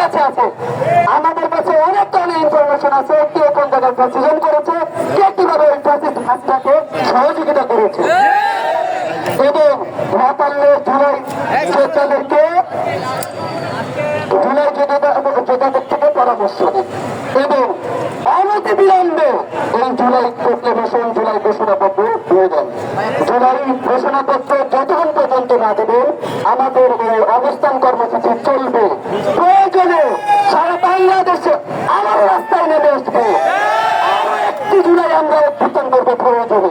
কাছে আছে। আমাদের কাছে অনেক ধরনের ইনফরমেশন আছে, কে কোন জায়গায় প্রেসিডেন্ট করেছে, কে কীভাবে ওই হাসটাকে সহযোগিতা করেছে। এবং নেপালে জুলাই জুলাই যোদ্ধাদের থেকে পরামর্শ এবং অনতি বিলম্বে এই জুলাই প্রক্লেমেশন জুলাই ঘোষণাপত্র জুলাই ঘোষণাপত্র দেবেন আমাদের এই অবস্থান কর্মসূচি চলবে। প্রয়োজনে সারা বাংলাদেশে আমার রাস্তায় নেমে আসবে। একটি জুলাই আমরা উত্থান করব প্রয়োজনে।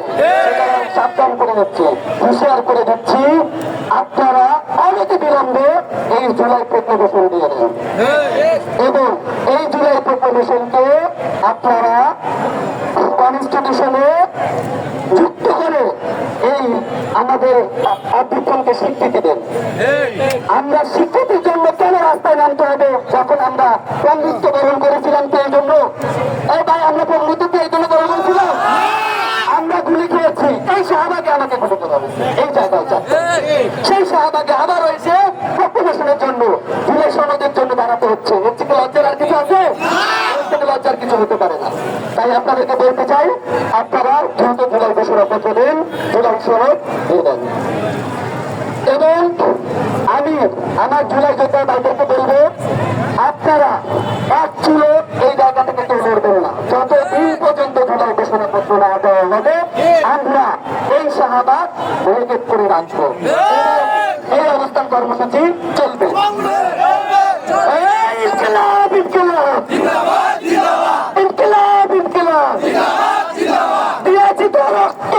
সাবধান করে দিচ্ছি হুঁশিয়ার করে দিচ্ছি। আপনারা অনেক বিলম্বে এই জুলাই প্রক্লেমেশন দিয়ে দেন এবং এই জুলাই প্রক্লেমেশনকে আপনারা কনস্টিটিউশনে যুক্ত করে এই আমাদের অভ্যুত্থানকে স্বীকৃতি দেন। আমরা স্বীকৃতির জন্য কেন রাস্তায় নামতে হবে? যখন আমরা বন্ধুত্ব গ্রহণ করেছিলাম তো এই জন্য। এই আমরা বন্ধুত্ব এই জন্য গ্রহণ করেছিলাম। আমরা গুলি খেয়েছি। এই শাহবাগে আমাকে গুলি করা এই জায়গায় সেই শাহবাগে আবার হয়েছে পপুলেশনের জন্য। জুলাই সনদের জন্য দাঁড়াতে হচ্ছে। এর থেকে লজ্জার আর কিছু আছে? থেকে লজ্জার কিছু হতে পারে? তাই আপনাদেরকে বলতে চাই আপনারা দ্রুত জুলাই ঘোষণাপত্র দিন জুলাই শ্রমিক দিয়ে এবং আমি আমার জুলাই যোদ্ধা ভাইদেরকে বলব আপনারা এক চুলো এই জায়গা থেকে কেউ লড়বেন না। যতদিন পর্যন্ত জুলাই ঘোষণাপত্র না দেওয়া হবে আমরা এই শাহাবাদ বহির্গেট করে রাখব এই অবস্থান কর্মসূচি চলবে। রক্ত